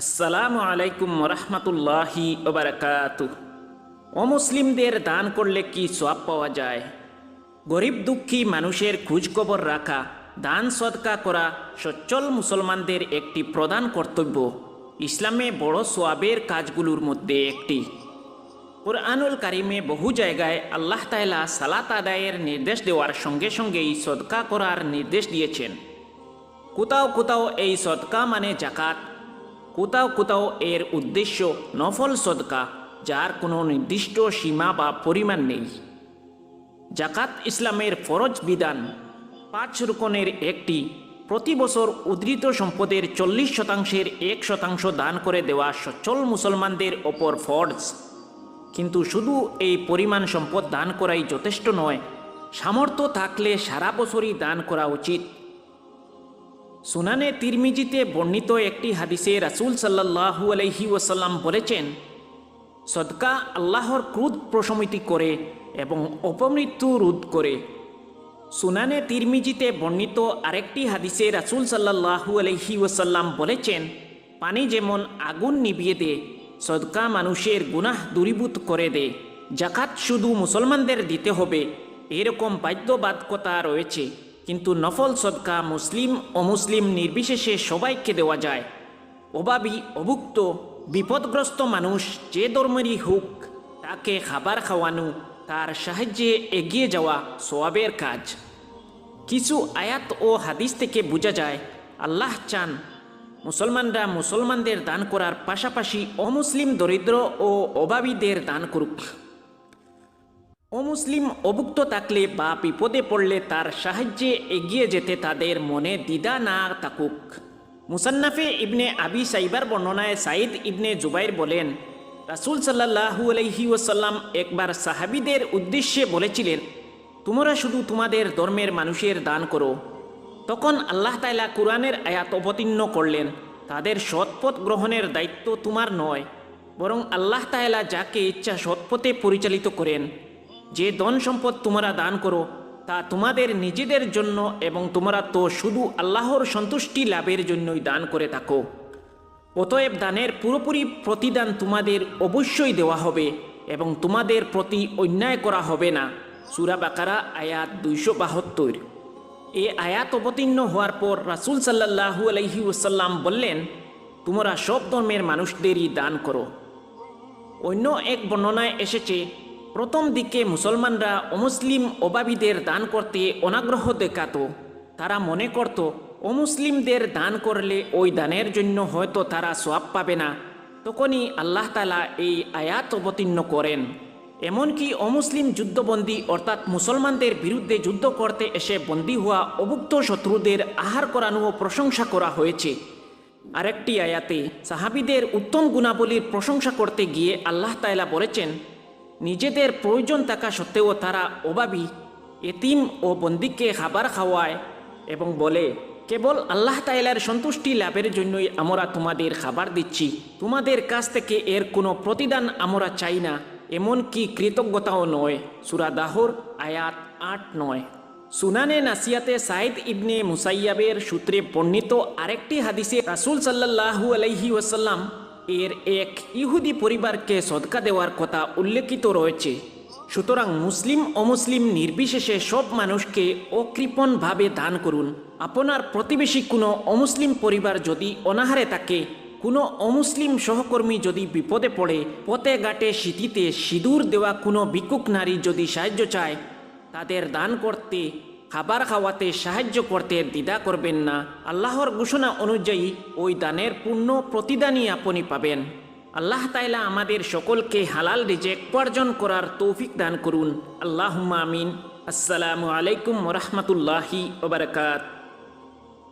আসসালামু আলাইকুম রহমতুল্লাহি ওবরাকাতু। অমুসলিমদের দান করলে কি সব পাওয়া যায়? গরিব দুঃখী মানুষের খোঁজখবর রাখা, দান সদকা করা সচ্ছল মুসলমানদের একটি প্রধান কর্তব্য। ইসলামে বড় সোয়াবের কাজগুলোর মধ্যে একটি। কোরআনুল কারিমে বহু জায়গায় আল্লাহ তাইলা সালাত আদায়ের নির্দেশ দেওয়ার সঙ্গে সঙ্গেই সদকা করার নির্দেশ দিয়েছেন। কোথাও কোথাও এই সদকা মানে জাকাত কোথাও কোথাও এর উদ্দেশ্য নফল সদকা, যার কোনো নির্দিষ্ট সীমা বা পরিমাণ নেই। জাকাত ইসলামের ফরজ বিধান, পাঁচ রুকনের একটি, প্রতি বছর উদ্ধৃত সম্পদের চল্লিশ শতাংশের এক শতাংশ দান করে দেওয়া সচ্ছল মুসলমানদের ওপর ফরজ। কিন্তু শুধু এই পরিমাণ সম্পদ দান করাই যথেষ্ট নয়, সামর্থ্য থাকলে সারা বছরই দান করা উচিত। সুনানে তিরমিজিতে বর্ণিত একটি হাদিসে রাসূল সাল্লাল্লাহু আলাইহি ওয়াসাল্লাম বলেছেন, সদকা আল্লাহর ক্রোধ প্রশমিতি করে এবং অপমৃত্যু রোধ করে। সুনানে তিরমিজিতে বর্ণিত আরেকটি হাদিসে রাসূল সাল্লাল্লাহু আলাইহি ওয়াসাল্লাম বলেছেন, পানি যেমন আগুন নিভিয়ে দেয় সদকা মানুষের গুনাহ দূরীভূত করে দেয় জাকাত শুধু মুসলমানদের দিতে হবে, এরকম বাধ্যবাধকতা রয়েছে। কিন্তু নফল সদকা মুসলিম অমুসলিম নির্বিশেষে সবাইকে দেওয়া যায়। অভাবী অভুক্ত, বিপদগ্রস্ত মানুষ যে ধর্মেরই হোক, তাকে খাবার খাওয়ানো, তার সাহায্যে এগিয়ে যাওয়া সোয়াবের কাজ। কিছু আয়াত ও হাদিস থেকে বোঝা যায়, আল্লাহ চান মুসলমানরা মুসলমানদের দান করার পাশাপাশি অমুসলিম দরিদ্র ও অভাবীদের দান করুক। অমুসলিম অভুক্ত থাকলে বা বিপদে পড়লে তার সাহায্যে এগিয়ে যেতে তাদের মনে দ্বিধা না থাকুক। মুসান্নাফে ইবনে আবি সাইবার বর্ণনায় সাইদ ইবনে জুবাইর বলেন, রাসূল সাল্লাল্লাহু আলাইহি ওসাল্লাম একবার সাহাবীদের উদ্দেশ্যে বলেছিলেন, তোমরা শুধু তোমাদের ধর্মের মানুষের দান করো। তখন আল্লাহ তাইলা কোরআনের আয়াত অবতীর্ণ করলেন, তাদের সৎপথ গ্রহণের দায়িত্ব তোমার নয়। বরং আল্লাহ তাইলা যাকে ইচ্ছা সৎপথে পরিচালিত করেন যে ধন সম্পদ তোমরা দান করো, তা তোমাদের নিজেদের জন্য এবং তোমরা তো শুধু আল্লাহর সন্তুষ্টি লাভের জন্যই দান করে থাকো। অতএব দানের পুরোপুরি প্রতিদান তোমাদের অবশ্যই দেওয়া হবে এবং তোমাদের প্রতি অন্যায় করা হবে না। সুরা বাকারা, আয়াত দুইশো বাহাত্তর। এ আয়াত অবতীর্ণ হওয়ার পর রাসুল সাল্লাহু আলহি ওসাল্লাম বললেন, তোমরা সব ধর্মের মানুষদেরই দান করো। অন্য এক বর্ণনায় এসেছে প্রথম দিকে মুসলমানরা অমুসলিম অভাবীদের দান করতে অনাগ্রহ দেখাত। তারা মনে করত, অমুসলিমদের দান করলে ওই দানের জন্য হয়তো তারা সোয়াব পাবে না। তখনই আল্লাহ তালা এই আয়াত অবতীর্ণ করেন। এমনকি অমুসলিম যুদ্ধবন্দী অর্থাৎ মুসলমানদের বিরুদ্ধে যুদ্ধ করতে এসে বন্দী হওয়া অভুক্ত শত্রুদের আহার করানো প্রশংসা করা হয়েছে। আরেকটি আয়াতে সাহাবিদের উত্তম গুণাবলীর প্রশংসা করতে গিয়ে আল্লাহ তাইলা বলেছেন নিজেদের প্রয়োজন থাকা সত্ত্বেও তারা অভাবী এতিম ও বন্দিকে খাবার খাওয়ায় এবং বলে, কেবল আল্লাহ তাইলার সন্তুষ্টি লাভের জন্যই আমরা তোমাদের খাবার দিচ্ছি। তোমাদের কাছ থেকে এর কোনো প্রতিদান আমরা চাই না এমনকি কৃতজ্ঞতাও নয়। সুরা সুরাদাহর আয়াত আট নয়। সুনানে নাসিয়াতে সাইদ ইবনে মুসাইয়াবের সূত্রে বর্ণিত আরেকটি হাদিসে রাসূল সাল্লাল্লাহু আলাইহি ওয়াসাল্লাম এর এক ইহুদি পরিবারকে সদকা দেওয়ার কথা উল্লেখিত রয়েছে। সুতরাং মুসলিম অমুসলিম নির্বিশেষে সব মানুষকে অকৃপণভাবে দান করুন। আপনার প্রতিবেশী কোনো অমুসলিম পরিবার যদি অনাহারে থাকে, কোনো অমুসলিম সহকর্মী যদি বিপদে পড়ে, পথে ঘাটে শীতিতে সিঁদুর দেওয়া কোনো বিকুক নারী যদি সাহায্য চায়, তাদের দান করতে খাবার খাওয়াতে সাহায্য করতে দ্বিধা করবেন না। আল্লাহর ঘোষণা অনুযায়ী ওই দানের পূর্ণ প্রতিদানই আপনি পাবেন। আল্লাহ তাইলা আমাদের সকলকে হালাল রিজেক উপার্জন করার তৌফিক দান করুন। আল্লাহ আমিন। আসসালামু আলাইকুম রহমতুল্লাহি ওবরকাত